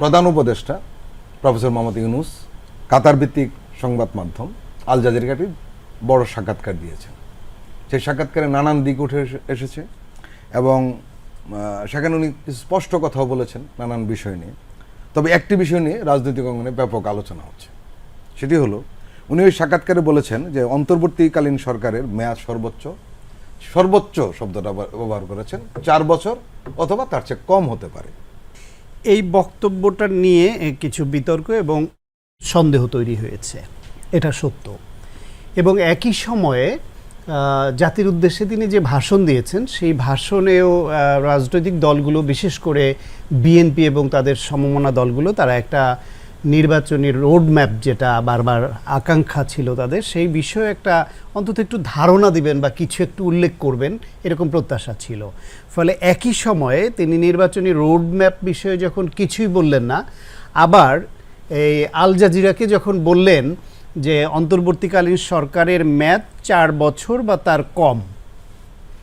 প্রধান উপদেষ্টা, প্রফেসর মোহাম্মদ ইউনুস, কাতার ভিত্তিক সংবাদ মাধ্যম, আল জাজিরাকে বড় সাক্ষাৎকার দিয়েছেন। সেই সাক্ষাৎকারে নানান দিক উঠে এসে- এসেছে এবং সেখানে উনি স্পষ্ট কথাও বলেছেন নানান বিষয় নিয়ে। তবে একটি বিষয় নিয়ে রাজনৈতিক অঙ্গনে ব্যাপক আলোচনা হচ্ছে। সেটি হলো, উনি ওই সাক্ষাৎকারে বলেছেন যে অন্তর্বর্তীকালীন সরকারের মেয়াদ সর্বোচ্চ সর্বোচ্চ শব্দটা ব্যবহার করেছেন, চার বছর অথবা তার চেয়ে কম হতে পারে। এই বক্তব্যটা নিয়ে কিছু বিতর্ক এবং সন্দেহ তৈরি হয়েছে। এটা সত্য। এবং একই সময়ে জাতির উদ্দেশ্যে তিনি যে ভাষণ দিয়েছেন, সেই ভাষণেও রাজনৈতিক দলগুলো, বিশেষ করে বিএনপি এবং তাদের সমমনা দলগুলো, তারা একটা নির্বাচনী রোড ম্যাপ যেটা বারবার আকাঙ্ক্ষা ছিল তাদের, সেই বিষয়ে একটা অন্তত একটু ধারণা দিবেন বা কিছু একটু উল্লেখ করবেন, এরকম প্রত্যাশা ছিল। ফলে একই সময়ে তিনি নির্বাচনী রোড ম্যাপ বিষয়ে যখন কিছুই বললেন না, আবার এই আল জাজিরাকে যখন বললেন যে অন্তর্বর্তীকালীন সরকারের মেয়াদ চার বছর বা তার কম,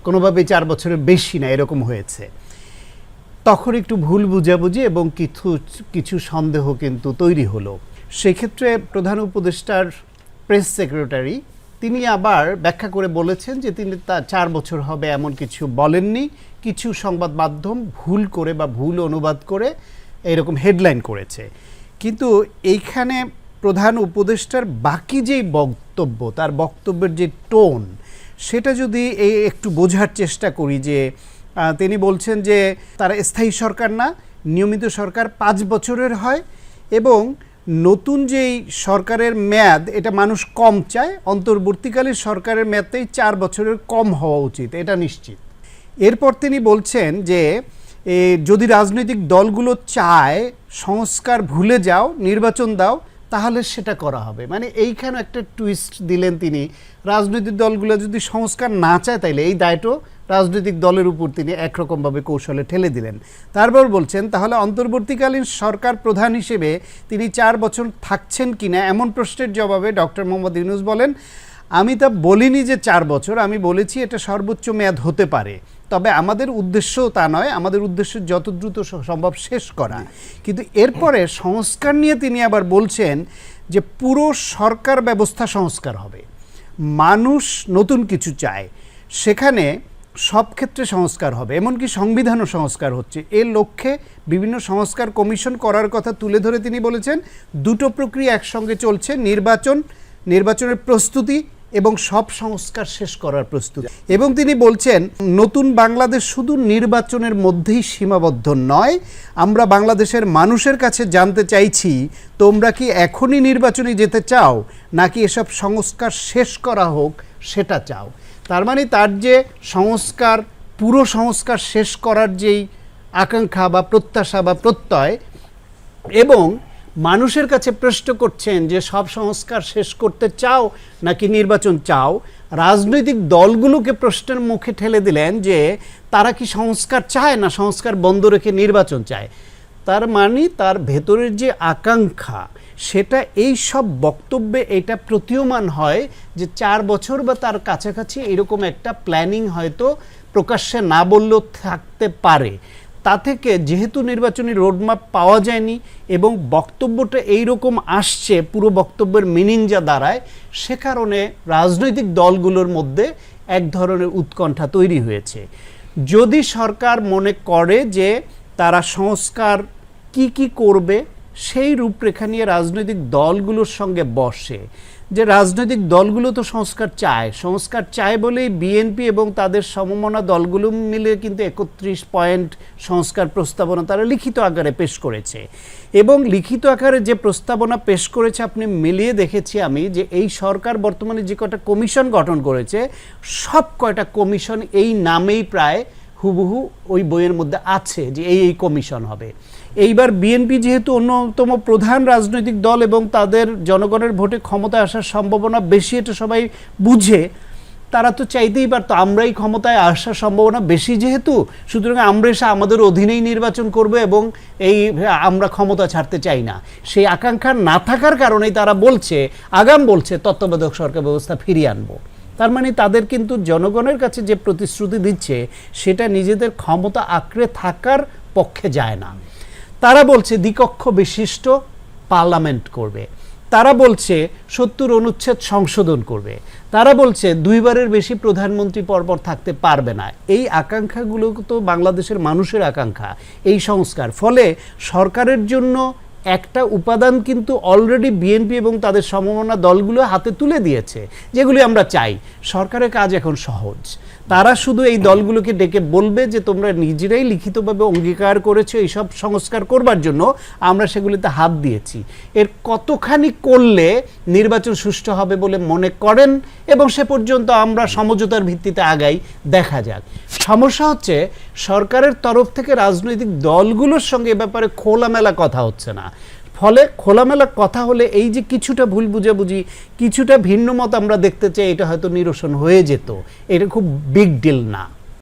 কোনোভাবেই চার বছরের বেশি না, এরকম হয়েছে। তখন একটু ভুল বুঝাবুঝি এবং কিছু কিছু সন্দেহ কিন্তু তৈরি হলো। সেক্ষেত্রে প্রধান উপদেষ্টার প্রেস সেক্রেটারি, তিনি আবার ব্যাখ্যা করে বলেছেন যে তিনি তা চার বছর হবে এমন কিছু বলেননি। কিছু সংবাদ মাধ্যম ভুল করে বা ভুল অনুবাদ করে এরকম হেডলাইন করেছে। কিন্তু এইখানে প্রধান উপদেষ্টার বাকি যেই বক্তব্য, তার বক্তব্যের যে টোন, সেটা যদি এই একটু বোঝার চেষ্টা করি যে তিনি বলছেন যে তারা স্থায়ী সরকার না, নিয়মিত সরকার পাঁচ বছরের হয় এবং নতুন যেই সরকারের মেয়াদ, এটা মানুষ কম চায় অন্তর্বর্তীকালীন সরকারের মেয়াদটাই চার বছরের কম হওয়া উচিত, এটা নিশ্চিত। এরপর তিনি বলছেন যে যদি রাজনৈতিক দলগুলো চায়, সংস্কার ভুলে যাও, নির্বাচন দাও তাহলে সেটা করা হবে। মানে এইখানে একটা টুইস্ট দিলেন তিনি। রাজনৈতিক দলগুলো যদি সংস্কার না চায়, তাইলে এই দায়টাও রাজনৈতিক দলের উপর তিনি একরকমভাবে কৌশলে ঠেলে দিলেন। তারপর বলছেন, তাহলে অন্তর্বর্তীকালীন সরকার প্রধান হিসেবে তিনি চার বছর থাকছেন কিনা এমন প্রশ্নের জবাবে ডক্টর মোহাম্মদ ইউনুস বলেন আমি তা বলিনি যে চার বছর, আমি বলেছি এটা সর্বোচ্চ মেয়াদ হতে পারে। তবে আমাদের উদ্দেশ্য তা নয়, আমাদের উদ্দেশ্য যত দ্রুত সম্ভব শেষ করা। কিন্তু এরপরে সংস্কার নিয়ে তিনি আবার বলছেন যে পুরো সরকার ব্যবস্থা সংস্কার হবে। মানুষ নতুন কিছু চায়, সেখানে সব ক্ষেত্রে সংস্কার হবে, এমনকি সংবিধানও সংস্কার হচ্ছে। এর লক্ষ্যে বিভিন্ন সংস্কার কমিশন করার কথা তুলে ধরে তিনি বলেছেন, দুটো প্রক্রিয়া একসঙ্গে চলছে, নির্বাচন, নির্বাচনের প্রস্তুতি এবং সব সংস্কার শেষ করার প্রস্তুতি। এবং তিনি বলছেন, নতুন বাংলাদেশ শুধু নির্বাচনের মধ্যেই সীমাবদ্ধ নয়, আমরা বাংলাদেশের মানুষের কাছে জানতে চাইছি, তোমরা কি এখনই নির্বাচনে যেতে চাও, নাকি এসব সংস্কার শেষ করা হোক সেটা চাও? তার মানে তার যে সংস্কার, পুরো সংস্কার শেষ করার যেই আকাঙ্ক্ষা বা প্রত্যাশা বা প্রত্যয় এবং মানুষের কাছে প্রশ্ন করছেন যে সব সংস্কার শেষ করতে চাও নাকি নির্বাচন চাও? রাজনৈতিক দলগুলোকে প্রশ্নের মুখে ঠেলে দিলেন যে তারা কি সংস্কার চায় না সংস্কার বন্ধ রেখে নির্বাচন চায়? তার মানে তার ভেতরের যে আকাঙ্ক্ষা, সেটা এই সব বক্তব্যে এটা প্রতীয়মান হয় যে চার বছর বা তার কাছাকাছি এরকম একটা প্ল্যানিং হয়তো প্রকাশ্যে না বললেও থাকতে পারে। তা থেকে যেহেতু নির্বাচনী রোডম্যাপ পাওয়া যায়নি এবং বক্তব্যটা এই রকম আসছে পুরো বক্তব্যের মিনিং যা দাঁড়ায় সে কারণে রাজনৈতিক দলগুলোর মধ্যে এক ধরনের উৎকণ্ঠা তৈরি হয়েছে। যদি সরকার মনে করে যে তারা সংস্কার কি কি করবে সেই রূপরেখা নিয়ে রাজনৈতিক দলগুলোর সঙ্গে বসে। যে রাজনৈতিক দলগুলো তো সংস্কার চায়। সংস্কার চায় বলেই বিএনপি এবং তাদের সমমনা দলগুলো মিলে কিন্তু একত্রিশ পয়েন্ট সংস্কার প্রস্তাবনা তারা লিখিত আকারে পেশ করেছে। এবং লিখিত আকারে যে প্রস্তাবনা পেশ করেছে আপনি মিলিয়ে দেখেছি আমি যে এই সরকার বর্তমানে যে কটা কমিশন গঠন করেছে, সব কয়টা কমিশন এই নামেই প্রায় হুবহু ওই বইয়ের মধ্যে আছে যে এই এই কমিশন হবে। এইবার বিএনপি যেহেতু অন্যতম প্রধান রাজনৈতিক দল এবং তাদের জনগণের ভোটে ক্ষমতায় আসার সম্ভাবনা বেশি, এটা সবাই বুঝে, তারা তো চাইতেই পারতো আমরাই ক্ষমতায় আসার সম্ভাবনা বেশি যেহেতু, সুতরাং আমরা এসে আমাদের অধীনেই নির্বাচন করবে এবং এই আমরা ক্ষমতা ছাড়তে চাই না। সেই আকাঙ্ক্ষা না থাকার কারণেই তারা বলছে, আগাম বলছে, তত্ত্বাবধায়ক সরকার ব্যবস্থা ফিরিয়ে আনব। তার মানে তাদের কিন্তু জনগণের কাছে যে প্রতিশ্রুতি দিচ্ছে, সেটা নিজেদের ক্ষমতা আঁকড়ে থাকার পক্ষে যায় না। তারা বলছে দ্বিকক্ষ বিশিষ্ট পার্লামেন্ট করবে। তারা বলছে সত্তর অনুচ্ছেদ সংশোধন করবে। তারা বলছে দুইবারের বেশি প্রধানমন্ত্রী পরপর থাকতে পারবে না। এই আকাঙ্ক্ষাগুলো তো বাংলাদেশের মানুষের আকাঙ্ক্ষা, এই সংস্কার। ফলে সরকারের জন্য একটা উপাদান কিন্তু অলরেডি বিএনপি এবং তাদের সমমনা দলগুলো হাতে তুলে দিয়েছে, যেগুলি আমরা চাই। সরকারের কাজ এখন সহজ। তারা শুধু এই দলগুলোকে ডেকে বলবে যে, তোমরা নিজেরাই লিখিতভাবে অঙ্গীকার করেছ এইসব সংস্কার করবার জন্য, আমরা সেগুলিতে হাত দিয়েছি। এর কতখানি করলে নির্বাচন সুষ্ঠু হবে বলে মনে করেন এবং সে পর্যন্ত আমরা সমঝোতার ভিত্তিতে আগাই, দেখা যাক। সমস্যা হচ্ছে, সরকারের তরফ থেকে রাজনৈতিক দলগুলোর সঙ্গে এ ব্যাপারে খোলামেলা কথা হচ্ছে না। ফলে খোলামেলা কথা হলে এই যে কিছুটা ভুল বুঝাবুঝি, কিছুটা ভিন্ন মত আমরা দেখতে চাই, এটা হয়তো নিরসন হয়ে যেত। এটা খুব বিগ ডিল না।